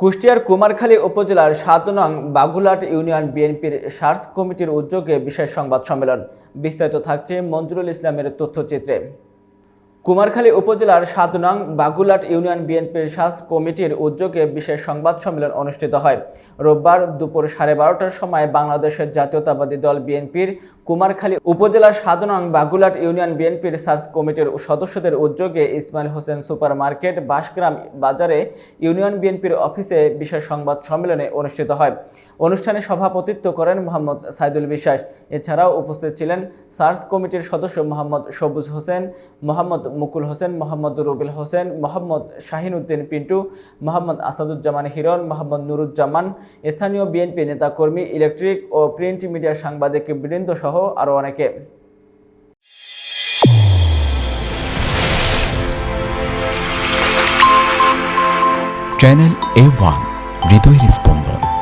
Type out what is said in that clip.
কুষ্টিয়ার কুমারখালী উপজেলার সাত নং বাগুলাট ইউনিয়ন বিএনপির সার্চ কমিটির উদ্যোগে বিশেষ সংবাদ সম্মেলন। বিস্তারিত থাকছে মঞ্জুরুল ইসলামের তথ্যচিত্রে। কুমারখালী উপজেলার সাত নং বাগুলাট ইউনিয়ন বিএনপির সার্চ কমিটির উদ্যোগে বিশেষ সংবাদ সম্মেলন অনুষ্ঠিত হয়। রোববার দুপুর সাড়ে বারোটার সময় বাংলাদেশের জাতীয়তাবাদী দল বিএনপির কুমারখালী উপজেলার সাত নং বাগুলাট ইউনিয়ন বিএনপির সার্চ কমিটির সদস্যদের উদ্যোগে ইসমাইল হোসেন সুপার মার্কেট বাসগ্রাম বাজারে ইউনিয়ন বিএনপির অফিসে বিশেষ সংবাদ সম্মেলনে অনুষ্ঠিত হয়। অনুষ্ঠানে সভাপতিত্ব করেন মোহাম্মদ সাইদুল বিশ্বাস। এছাড়াও উপস্থিত ছিলেন সার্চ কমিটির সদস্য মোহাম্মদ সবুজ হোসেন, মোহাম্মদ মুকুল হোসেন, মোহাম্মদ রুবেল হোসেন, মোহাম্মদ শাহিন উদ্দিন পিন্টু, মোহাম্মদ আসাদুজ্জামান হিরণ, মোহাম্মদ নুরুজ্জামান, স্থানীয় বিএনপি নেতাকর্মী, ইলেকট্রিক ও প্রিন্ট মিডিয়া সাংবাদিক বৃন্দ সহ আরও অনেকে। চ্যানেল এ ওয়ান হৃদয়ের স্পন্দন।